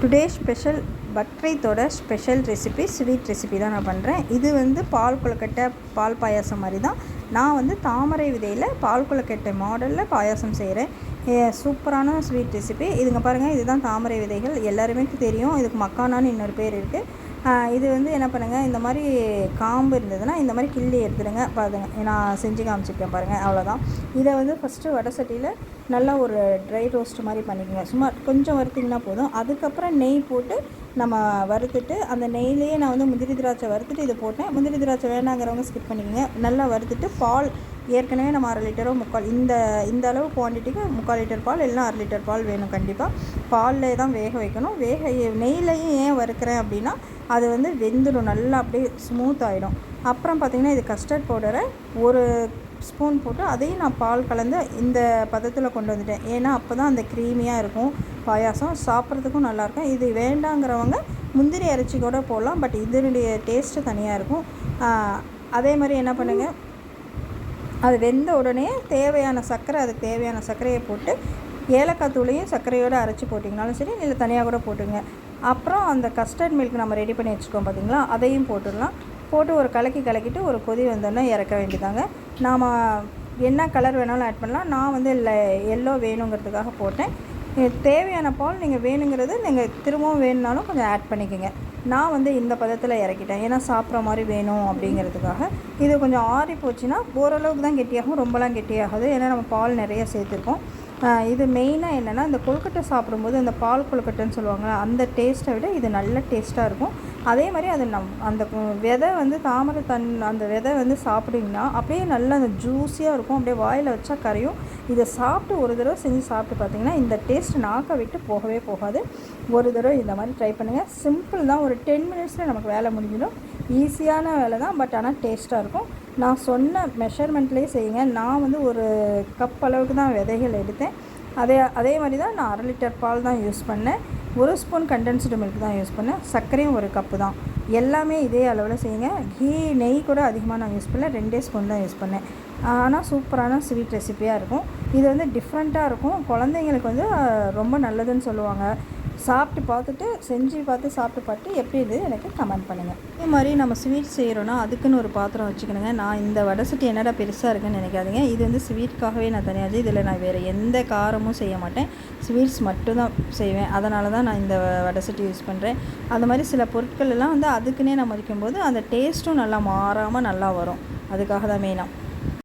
Today special பக்ரைத்தோட special recipe sweet recipe தான் நான் பண்ணுறேன் இது வந்து பால் கொழுக்கட்டை பால் பாயாசம் மாதிரி தான். நான் வந்து தாமரை விதையில் பால் கொழுக்கட்டை மாடலில் பாயாசம் செய்கிறேன் சூப்பரான ஸ்வீட் ரெசிபி இதுங்க பாருங்கள் இதுதான் தாமரை விதைகள். எல்லாருமே தெரியும். இதுக்கு மக்கானான்னு இன்னொரு பேர் இருக்குது இது வந்து என்ன பண்ணுங்கள் இந்த மாதிரி காம்பு இருந்ததுன்னா இந்த மாதிரி கிள்ளி எடுத்துடுங்க. பாருங்க நான் செஞ்சு காமிச்சிருக்கேன் பாருங்கள் அவ்வளோதான் இதை வந்து ஃபஸ்ட்டு வடை சட்டியில் நல்லா ஒரு ட்ரை ரோஸ்ட் மாதிரி பண்ணிக்கோங்க. சும்மா கொஞ்சம் வறுத்திங்கன்னா போதும். அதுக்கப்புறம் நெய் போட்டு நம்ம வறுத்துட்டு அந்த நெய்லேயே நான் வந்து முந்திரி திராட்சை வறுத்துட்டு இதை போட்டேன். முந்திரி திராட்சை வேணாங்கிறவங்க ஸ்கிப் பண்ணிக்கோங்க. நல்லா வறுத்துட்டு பால் ஏற்கனவே நம்ம அரை லிட்டரோ முக்கால் இந்த இந்த அளவு குவான்டிட்டிக்கு முக்கால் லிட்டர் பால் இல்லைனா அரை லிட்டர் பால் வேணும் கண்டிப்பாக பாலில் தான் வேக வைக்கணும். வேக நெய்லையும் ஏன் வறுக்கிறேன் அப்படின்னா அது வந்து வெந்துடும். நல்லா அப்படியே ஸ்மூத் ஆகிடும் அப்புறம் பார்த்திங்கன்னா இது கஸ்டர்ட் பவுடரை ஒரு ஸ்பூன் போட்டு அதையும் நான் பால் கலந்து இந்த பதத்தில் கொண்டு வந்துட்டேன். ஏன்னா அப்போ தான் அந்த க்ரீமியாக இருக்கும். பாயாசம் சாப்பிட்றதுக்கும் நல்லாயிருக்கும் இது வேண்டாங்கிறவங்க முந்திரி அரைச்சி கூட போடலாம். பட் இதனுடைய டேஸ்ட்டு தனியாக இருக்கும். அதே மாதிரி என்ன பண்ணுங்கள் அது வெந்த உடனே தேவையான சர்க்கரை அதுக்கு தேவையான சர்க்கரையை போட்டு ஏலக்காய் தூளையும் சர்க்கரையோடு அரைச்சி போட்டிங்கனாலும் சரி இல்லை தனியாக கூட போட்டுங்க. அப்புறம் அந்த கஸ்டர்ட் மில்க் நம்ம ரெடி பண்ணி வச்சுக்கோம் பார்த்திங்களா அதையும் போட்டுடலாம். போட்டு ஒரு கலக்கி கலக்கிட்டு ஒரு கொதி வந்தோடனே இறக்க வேண்டியதாங்க. நாம் என்ன கலர் வேணாலும் ஆட் பண்ணலாம். நான் வந்து எல்லோ வேணுங்கிறதுக்காக போட்டேன். தேவையான பால் நீங்கள் வேணுங்கிறது நீங்கள் திரும்பவும் வேணுனாலும் கொஞ்சம் ஆட் பண்ணிக்கோங்க. நான் வந்து இந்த பதத்தில் இறக்கிட்டேன். ஏன்னா சாப்பிட்ற மாதிரி வேணும் அப்படிங்கிறதுக்காக. இது கொஞ்சம் ஆறி போச்சுன்னா ஓரளவுக்கு தான் கெட்டியாகும். ரொம்பலாம் கெட்டியாகாது. ஏன்னா நம்ம பால் நிறைய சேர்த்துருக்கோம். இது மெயினாக என்னென்னா இந்த கொழுக்கட்டை சாப்பிடும்போது அந்த பால் கொழுக்கட்டைன்னு சொல்லுவாங்க அந்த டேஸ்ட்டை விட இது நல்ல டேஸ்ட்டாக இருக்கும். அதே மாதிரி அது நம் அந்த விதை வந்து தாமரை தன் அந்த விதை வந்து சாப்பிட்டிங்கன்னா அப்படியே நல்லா அந்த ஜூஸியாக இருக்கும். அப்படியே வாயில் வச்சா கரையும். இதை சாப்பிட்டு ஒரு தடவை செஞ்சு சாப்பிட்டு பார்த்தீங்கன்னா இந்த டேஸ்ட் நாக்கை விட்டு போகவே போகாது. ஒரு தடவை இந்த மாதிரி ட்ரை பண்ணுங்கள் சிம்பிள் தான். ஒரு டென் மினிட்ஸில் நமக்கு வேலை முடிஞ்சிடும். ஈஸியான வேலை தான். பட் ஆனால் டேஸ்ட்டாக இருக்கும். நான் சொன்ன மெஷர்மெண்ட்லேயே செய்யுங்க. நான் வந்து ஒரு கப் அளவுக்கு தான் விதைகள் எடுத்தேன். அதே அதே மாதிரி தான் நான் அரை லிட்டர் பால் தான் யூஸ் பண்ணேன். ஒரு ஸ்பூன் கண்டென்ஸ்டு மில்க் தான் யூஸ் பண்ணேன். சர்க்கரையும் ஒரு கப்பு தான். எல்லாமே இதே அளவில் செய்யுங்க. கீ நெய் கூட அதிகமாக நான் யூஸ் பண்ணல. ரெண்டே ஸ்பூன் தான் யூஸ் பண்ணேன். ஆனால் சூப்பரான ஸ்வீட் ரெசிப்பியாக இருக்கும். இது வந்து டிஃப்ரெண்ட்டாக இருக்கும். குழந்தைங்களுக்கு வந்து ரொம்ப நல்லதுன்னு சொல்லுவாங்க. சாப்பிட்டு பார்த்துட்டு செஞ்சு பார்த்து சாப்பிட்டு பார்த்து எப்படி இது எனக்கு கமெண்ட் பண்ணுங்கள் இதே மாதிரி நம்ம ஸ்வீட் செய்கிறோன்னா அதுக்குன்னு ஒரு பாத்திரம் வச்சுக்கணுங்க. நான் இந்த வடை சட்டி என்னடா பெருசாக இருக்குன்னு நினைக்காதீங்க. இது வந்து ஸ்வீட்காகவே நான் தனியாக இதில் நான் வேறு எந்த காரமும் செய்ய மாட்டேன். ஸ்வீட்ஸ் மட்டும்தான் செய்வேன். அதனால தான் நான் இந்த வடை சட்டி யூஸ் பண்ணுறேன் அந்த மாதிரி சில பொருட்கள் எல்லாம் வந்து அதுக்குன்னே நம்ம வைக்கும்போது அந்த டேஸ்ட்டும் நல்லா மாறாமல் நல்லா வரும். அதுக்காக தான் மெயினாக